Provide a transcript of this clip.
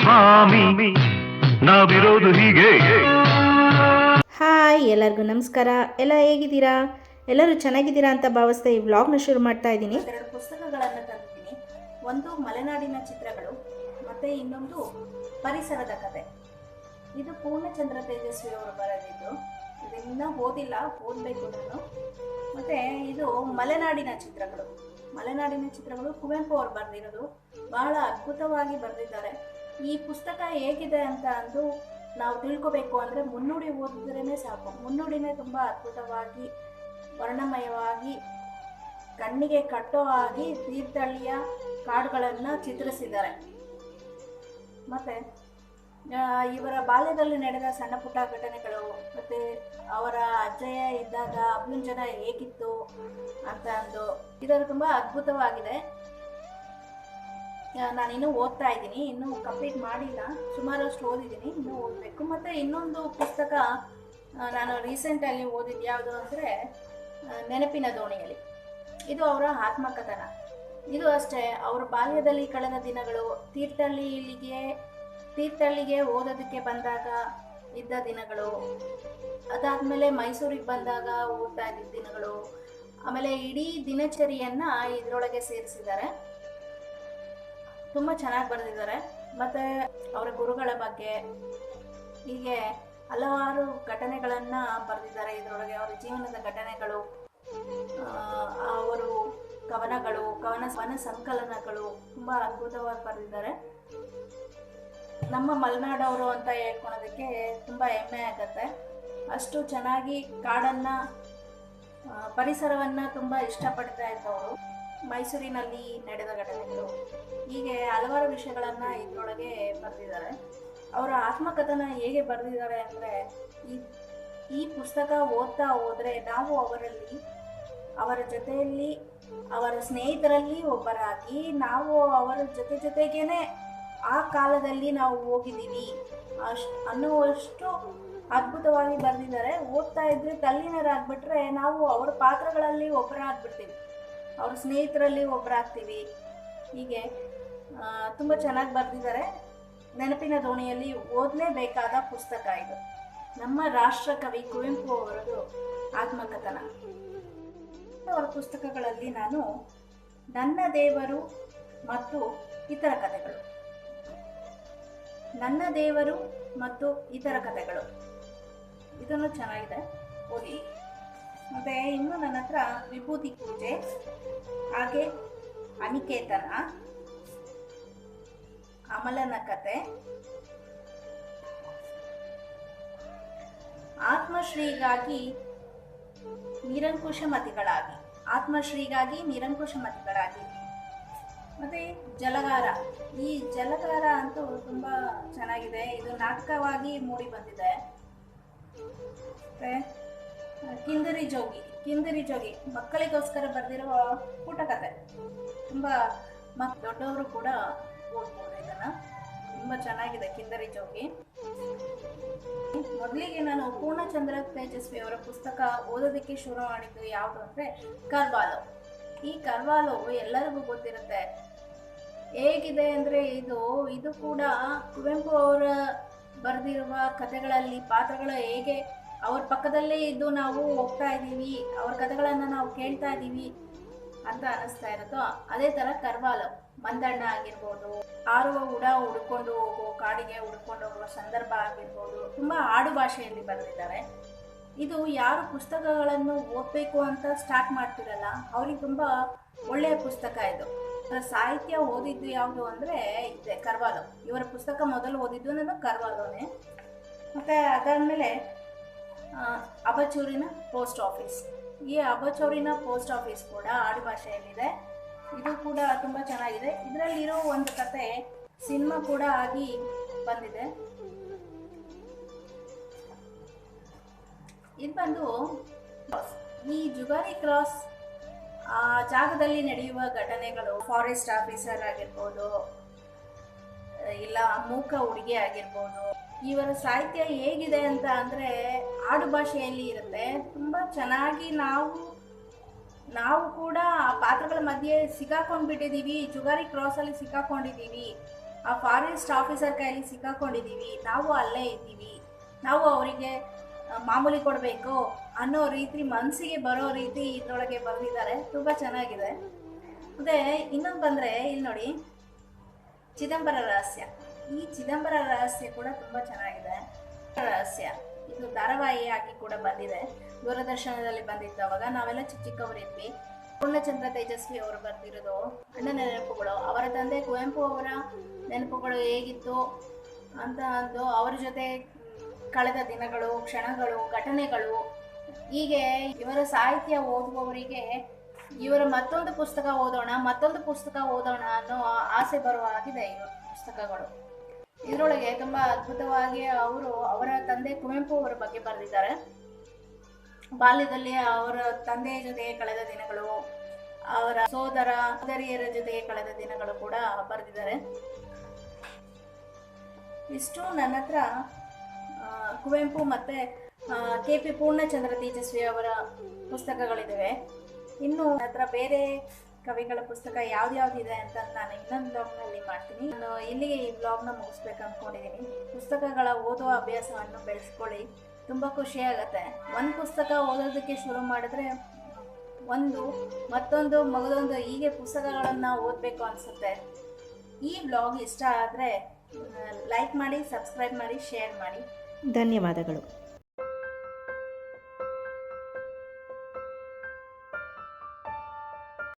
ಸ್ವಾಮಿ ನಾವಿರೋದು ಹೀಗೆ. ಹಾಯ್ ಎಲ್ಲರಿಗೂ ನಮಸ್ಕಾರ. ಎಲ್ಲ ಹೇಗಿದ್ದೀರಾ? ಎಲ್ಲರೂ ಚೆನ್ನಾಗಿದ್ದೀರಾ ಅಂತ ಭಾವಿಸ್ತಾ ಈ ವ್ಲಾಗ್ನ ಶುರು ಮಾಡ್ತಾ ಇದ್ದೀನಿ. ಎರಡು ಪುಸ್ತಕಗಳನ್ನು ತಂದಿದ್ದೀನಿ. ಒಂದು ಮಲೆನಾಡಿನ ಚಿತ್ರಗಳು ಮತ್ತೆ ಇನ್ನೊಂದು ಪರಿಸರದ ಕತೆ. ಇದು ಪೂರ್ಣಚಂದ್ರ ತೇಜಸ್ವಿ ಅವರು ಬರೆದಿದ್ದು. ಇದನ್ನ ಓದಿಲ್ಲ ಓದಬೇಕು ನಾನು. ಮತ್ತೆ ಇದು ಮಲೆನಾಡಿನ ಚಿತ್ರಗಳು. ಮಲೆನಾಡಿನ ಚಿತ್ರಗಳು ಕುವೆಂಪು ಅವರು ಬರೆದಿರೋದು. ಬಹಳ ಅದ್ಭುತವಾಗಿ ಬರೆದಿದ್ದಾರೆ. ಈ ಪುಸ್ತಕ ಹೇಗಿದೆ ಅಂತ ಅಂದು ನಾವು ತಿಳ್ಕೊಬೇಕು ಅಂದರೆ ಮುನ್ನುಡಿ ಓದಿದ್ರೇ ಸಾಕು. ಮುನ್ನುಡಿನೇ ತುಂಬ ಅದ್ಭುತವಾಗಿ, ವರ್ಣಮಯವಾಗಿ, ಕಣ್ಣಿಗೆ ಕಟ್ಟೋ ಆಗಿ ತೀರ್ಥಹಳ್ಳಿಯ ಕಾಡುಗಳನ್ನು ಚಿತ್ರಿಸಿದ್ದಾರೆ. ಮತ್ತು ಇವರ ಬಾಲ್ಯದಲ್ಲಿ ನಡೆದ ಸಣ್ಣ ಪುಟ್ಟ ಘಟನೆಗಳು, ಮತ್ತು ಅವರ ಅಜ್ಜಯ ಇದ್ದಾಗ ಅಭ್ಯುಂಜನ ಹೇಗಿತ್ತು ಅಂತ ಅಂದು ಇದರ ತುಂಬ ಅದ್ಭುತವಾಗಿದೆ. ನಾನಿನ್ನೂ ಓದ್ತಾ ಇದ್ದೀನಿ, ಇನ್ನೂ ಕಂಪ್ಲೀಟ್ ಮಾಡಿಲ್ಲ, ಸುಮಾರಷ್ಟು ಓದಿದ್ದೀನಿ, ಇನ್ನೂ ಓದಬೇಕು. ಮತ್ತು ಇನ್ನೊಂದು ಪುಸ್ತಕ ನಾನು ರೀಸೆಂಟಲ್ಲಿ ಓದಿದ್ದು ಯಾವುದು ಅಂದರೆ ನೆನಪಿನ ದೋಣಿಯಲ್ಲಿ. ಇದು ಅವರ ಆತ್ಮಕಥನ. ಇದು ಅಷ್ಟೇ, ಅವರ ಬಾಲ್ಯದಲ್ಲಿ ಕಳೆದ ದಿನಗಳು ತೀರ್ಥಹಳ್ಳಿಗೆ ತೀರ್ಥಹಳ್ಳಿಗೆ ಓದೋದಕ್ಕೆ ಬಂದಾಗ ಇದ್ದ ದಿನಗಳು, ಅದಾದಮೇಲೆ ಮೈಸೂರಿಗೆ ಬಂದಾಗ ಓದ್ತಾ ಇದ್ದ ದಿನಗಳು, ಆಮೇಲೆ ಇಡೀ ದಿನಚರಿಯನ್ನು ಇದರೊಳಗೆ ಸೇರಿಸಿದ್ದಾರೆ. ತುಂಬ ಚೆನ್ನಾಗಿ ಬರೆದಿದ್ದಾರೆ. ಮತ್ತೆ ಅವರ ಗುರುಗಳ ಬಗ್ಗೆ ಹೀಗೆ ಹಲವಾರು ಘಟನೆಗಳನ್ನು ಬರೆದಿದ್ದಾರೆ. ಇದರೊಳಗೆ ಅವರ ಜೀವನದ ಘಟನೆಗಳು ಅವರು ಕವನಗಳು, ಕವನ ಸ್ವನ ಸಂಕಲನಗಳು ತುಂಬಾ ಅದ್ಭುತವಾಗಿ ಬರೆದಿದ್ದಾರೆ. ನಮ್ಮ ಮಲೆನಾಡವರು ಅಂತ ಹೇಳ್ಕೊಳೋದಕ್ಕೆ ತುಂಬಾ ಹೆಮ್ಮೆ ಆಗತ್ತೆ. ಅಷ್ಟು ಚೆನ್ನಾಗಿ ಕಾಡನ್ನ ಪರಿಸರವನ್ನ ತುಂಬಾ ಇಷ್ಟಪಡ್ತಾ ಇದ್ದವರು. ಮೈಸೂರಿನಲ್ಲಿ ನಡೆದ ಘಟನೆಗಳು. ಹೀಗೆ ಹಲವಾರು ವಿಷಯಗಳನ್ನು ಇದರೊಳಗೆ ಬರೆದಿದ್ದಾರೆ. ಅವರ ಆತ್ಮಕಥನ ಹೇಗೆ ಬರೆದಿದ್ದಾರೆ ಅಂದರೆ, ಈ ಈ ಪುಸ್ತಕ ಓದ್ತಾ ಹೋದರೆ ನಾವು ಅವರಲ್ಲಿ, ಅವರ ಜೊತೆಯಲ್ಲಿ, ಅವರ ಸ್ನೇಹಿತರಲ್ಲಿ ಒಬ್ಬರಾಗಿ ನಾವು ಅವರ ಜೊತೆ ಜೊತೆಗೇನೆ ಆ ಕಾಲದಲ್ಲಿ ನಾವು ಹೋಗಿದ್ದೀವಿ. ಅಷ್ಟು, ಅನ್ನುವಷ್ಟು ಅದ್ಭುತವಾಗಿ ಬರೆದಿದ್ದಾರೆ. ಓದ್ತಾ ಇದ್ರೆ ತಲ್ಲೀನರಾಗ್ಬಿಟ್ರೆ ನಾವು ಅವರ ಪಾತ್ರಗಳಲ್ಲಿ ಒಬ್ಬರಾಗ್ಬಿಡ್ತೀವಿ. ಅವ್ರ ಸ್ನೇಹಿತರಲ್ಲಿ ಒಬ್ಬರಾಗ್ತೀವಿ ಹೀಗೆ ತುಂಬ ಚೆನ್ನಾಗಿ ಬರೆದಿದ್ದಾರೆ. ನೆನಪಿನ ದೋಣಿಯಲ್ಲಿ ಓದಲೇಬೇಕಾದ ಪುಸ್ತಕ ಇದು. ನಮ್ಮ ರಾಷ್ಟ್ರ ಕವಿ ಕುವೆಂಪು ಅವರದು ಆತ್ಮಕಥನ. ಅವರ ಪುಸ್ತಕಗಳಲ್ಲಿ ನಾನು ನನ್ನ ದೇವರು ಮತ್ತು ಇತರ ಕಥೆಗಳು. ನನ್ನ ದೇವರು ಮತ್ತು ಇತರ ಕಥೆಗಳು. ಇದನ್ನು ಚೆನ್ನಾಗಿದೆ, ಓದಿ. ಮತ್ತು ಇನ್ನು ನನ್ನ ಹತ್ರ ವಿಭೂತಿ ಪೂಜೆ, ಹಾಗೆ ಅನಿಕೇತನ, ಅಮಲನ ಕತೆ, ಆತ್ಮಶ್ರೀಗಾಗಿ ನಿರಂಕುಶ ಮತಿಗಳಾಗಿ, ಆತ್ಮಶ್ರೀಗಾಗಿ ನಿರಂಕುಶ ಮತಿಗಳಾಗಿ. ಮತ್ತೆ ಜಲಗಾರ, ಈ ಜಲಗಾರ ಅಂತೂ ತುಂಬ ಚೆನ್ನಾಗಿದೆ. ಇದು ನಾಟಕವಾಗಿ ಮೂಡಿ ಬಂದಿದೆ. ಮತ್ತೆ ಕಿಂದರಿ ಜೋಗಿ ಕಿಂದರಿ ಜೋಗಿ. ಮಕ್ಕಳಿಗೋಸ್ಕರ ಬರೆದಿರುವ ಪುಟಕತೆ ತುಂಬ ಮಕ್, ದೊಡ್ಡವರು ಕೂಡ ಓದ್ಬೋದು ಇದನ್ನು. ತುಂಬ ಚೆನ್ನಾಗಿದೆ ಕಿಂದರಿ ಜೋಗಿ. ಮೊದಲಿಗೆ ನಾನು ಪೂರ್ಣಚಂದ್ರ ತೇಜಸ್ವಿ ಅವರ ಪುಸ್ತಕ ಓದೋದಕ್ಕೆ ಶುರು ಮಾಡಿದ್ದು ಯಾವುದು ಅಂದರೆ ಕರ್ವಾಲೋ. ಈ ಕರ್ವಾಲೋ ಎಲ್ಲರಿಗೂ ಗೊತ್ತಿರುತ್ತೆ. ಹೇಗಿದೆ ಅಂದರೆ ಇದು ಇದು ಕೂಡ ಕುವೆಂಪು ಅವರ ಬರೆದಿರುವ ಕಥೆಗಳಲ್ಲಿ ಪಾತ್ರಗಳು ಹೇಗೆ ಅವ್ರ ಪಕ್ಕದಲ್ಲೇ ಇದ್ದು ನಾವು ಹೋಗ್ತಾ ಇದ್ದೀವಿ, ಅವ್ರ ಕಥೆಗಳನ್ನು ನಾವು ಕೇಳ್ತಾ ಇದ್ದೀವಿ ಅಂತ ಅನಿಸ್ತಾ ಇರುತ್ತೋ, ಅದೇ ಥರ ಕರ್ವಾಲು ಮಂದಣ್ಣ ಆಗಿರ್ಬೋದು ಆರುವ ಉಡ ಹುಡ್ಕೊಂಡು ಹೋಗೋ, ಕಾಡಿಗೆ ಹುಡ್ಕೊಂಡು ಹೋಗುವ ಸಂದರ್ಭ ಆಗಿರ್ಬೋದು, ತುಂಬ ಆಡು ಭಾಷೆಯಲ್ಲಿ ಬರೆದಿದ್ದಾರೆ. ಇದು ಯಾರು ಪುಸ್ತಕಗಳನ್ನು ಓದಬೇಕು ಅಂತ ಸ್ಟಾರ್ಟ್ ಮಾಡ್ತಿರಲ್ಲ, ಅವ್ರಿಗೆ ತುಂಬ ಒಳ್ಳೆಯ ಪುಸ್ತಕ ಇದು. ಸಾಹಿತ್ಯ ಓದಿದ್ದು ಯಾವುದು ಅಂದರೆ ಇದೆ, ಕರ್ವಾಲು. ಇವರ ಪುಸ್ತಕ ಮೊದಲು ಓದಿದ್ದು ನಾನು ಕರ್ವಾಲೋನೇ. ಮತ್ತು ಅದಾದಮೇಲೆ ಅಬಚೂರಿನ ಪೋಸ್ಟ್ ಆಫೀಸ್. ಈ ಅಬಚೂರಿನ ಪೋಸ್ಟ್ ಆಫೀಸ್ ಕೂಡ ಆಡುಭಾಷೆಯಲ್ಲಿದೆ ಇದು ಕೂಡ ತುಂಬ ಚೆನ್ನಾಗಿದೆ. ಇದರಲ್ಲಿರೋ ಒಂದು ಕತೆ ಸಿನಿಮಾ ಕೂಡ ಆಗಿ ಬಂದಿದೆ. ಇದು ಬಂದು ಈ ಜುಗಾರಿ ಕ್ರಾಸ್, ಆ ಜಾಗದಲ್ಲಿ ನಡೆಯುವ ಘಟನೆಗಳು ಫಾರೆಸ್ಟ್ ಆಫೀಸರ್ ಆಗಿರ್ಬೋದು, ಇಲ್ಲ ಮೂಕ ಹುಡುಗಿ ಆಗಿರ್ಬೋದು ಇವರ ಸಾಹಿತ್ಯ ಹೇಗಿದೆ ಅಂತ ಅಂದರೆ ಆಡು ಭಾಷೆಯಲ್ಲಿ ಇರುತ್ತೆ. ತುಂಬ ಚೆನ್ನಾಗಿ ನಾವು ನಾವು ಕೂಡ ಆ ಪಾತ್ರಗಳ ಮಧ್ಯೆ ಸಿಕ್ಕಾಕೊಂಡ್ಬಿಟ್ಟಿದ್ದೀವಿ. ಜುಗಾರಿ ಕ್ರಾಸಲ್ಲಿ ಸಿಕ್ಕಾಕೊಂಡಿದ್ದೀವಿ. ಆ ಫಾರೆಸ್ಟ್ ಆಫೀಸರ್ ಕೈಯಲ್ಲಿ ಸಿಕ್ಕಾಕೊಂಡಿದ್ದೀವಿ. ನಾವು ಅಲ್ಲೇ ಇದ್ದೀವಿ. ನಾವು ಅವರಿಗೆ ಮಾಮೂಲಿ ಕೊಡಬೇಕು ಅನ್ನೋ ರೀತಿ ಮನಸ್ಸಿಗೆ ಬರೋ ರೀತಿ ಇದರೊಳಗೆ ಬರೆದಿದ್ದಾರೆ ತುಂಬ ಚೆನ್ನಾಗಿದೆ. ಮತ್ತು ಇನ್ನೊಂದು ಬಂದರೆ ಇಲ್ಲಿ ನೋಡಿ, ಚಿದಂಬರ ರಹಸ್ಯ. ಈ ಚಿದಂಬರ ರಹಸ್ಯ ಕೂಡ ತುಂಬಾ ಚೆನ್ನಾಗಿದೆ. ರಹಸ್ಯ. ಇದು ಧಾರಾವಾಹಿಯಾಗಿ ಕೂಡ ಬಂದಿದೆ. ದೂರದರ್ಶನದಲ್ಲಿ ಬಂದಿತ್ತು ಅವಾಗ. ನಾವೆಲ್ಲ ಚಿಕ್ಕ ಚಿಕ್ಕವರಿದ್ವಿ. ಪೂರ್ಣಚಂದ್ರ ತೇಜಸ್ವಿ ಅವರು ಬರ್ತಿರೋದು ಅಣ್ಣನ ನೆನಪುಗಳು. ಅವರ ತಂದೆ ಕುವೆಂಪು ಅವರ ನೆನಪುಗಳು ಹೇಗಿತ್ತು ಅಂತ ಅಂದು ಅವರ ಜೊತೆ ಕಳೆದ ದಿನಗಳು, ಕ್ಷಣಗಳು, ಘಟನೆಗಳು. ಹೀಗೆ ಇವರ ಸಾಹಿತ್ಯ ಓದುವವರಿಗೆ ಇವರ ಮತ್ತೊಂದು ಪುಸ್ತಕ ಓದೋಣ, ಮತ್ತೊಂದು ಪುಸ್ತಕ ಓದೋಣ ಅನ್ನೋ ಆಸೆ ಬರುವ ಹಾಗಿದೆ ಇವರು ಪುಸ್ತಕಗಳು. ಇದರೊಳಗೆ ತುಂಬಾ ಅದ್ಭುತವಾಗಿ ಅವರು ಅವರ ತಂದೆ ಕುವೆಂಪು ಅವರ ಬಗ್ಗೆ ಬರೆದಿದ್ದಾರೆ. ಬಾಲ್ಯದಲ್ಲಿ ಅವರ ತಂದೆಯ ಜೊತೆಗೆ ಕಳೆದ ದಿನಗಳು, ಅವರ ಸೋದರ, ಸೋದರಿಯರ ಜೊತೆಗೆ ಕಳೆದ ದಿನಗಳು ಕೂಡ ಬರೆದಿದ್ದಾರೆ. ಇಷ್ಟು ನನ್ನ ಹತ್ರ ಕುವೆಂಪು ಮತ್ತೆ ಕೆ ಪಿ ಪೂರ್ಣಚಂದ್ರ ತೇಜಸ್ವಿ ಅವರ ಪುಸ್ತಕಗಳಿದ್ದಾವೆ ಇನ್ನು ಹತ್ರ ಬೇರೆ ಕವಿಗಳ ಪುಸ್ತಕ ಯಾವ್ದ್ಯಾವ್ದಿದೆ ಅಂತ ನಾನು ಇನ್ನೊಂದು ಬ್ಲಾಗ್ನಲ್ಲಿ ಮಾಡ್ತೀನಿ. ನಾನು ಇಲ್ಲಿಗೆ ಈ ಬ್ಲಾಗ್ನ ಮುಗಿಸ್ಬೇಕು ಅಂದ್ಕೊಂಡಿದ್ದೀನಿ ಪುಸ್ತಕಗಳ ಓದುವ ಅಭ್ಯಾಸವನ್ನು ಬೆಳೆಸ್ಕೊಳ್ಳಿ. ತುಂಬ ಖುಷಿಯಾಗತ್ತೆ ಒಂದು ಪುಸ್ತಕ ಓದೋದಕ್ಕೆ ಶುರು ಮಾಡಿದ್ರೆ ಒಂದು, ಮತ್ತೊಂದು, ಮಗದೊಂದು ಹೀಗೆ ಪುಸ್ತಕಗಳನ್ನು ಓದಬೇಕು ಅನಿಸುತ್ತೆ. ಈ ಬ್ಲಾಗ್ ಇಷ್ಟ ಆದರೆ ಲೈಕ್ ಮಾಡಿ ಸಬ್ಸ್ಕ್ರೈಬ್ ಮಾಡಿ ಶೇರ್ ಮಾಡಿ. ಧನ್ಯವಾದಗಳು.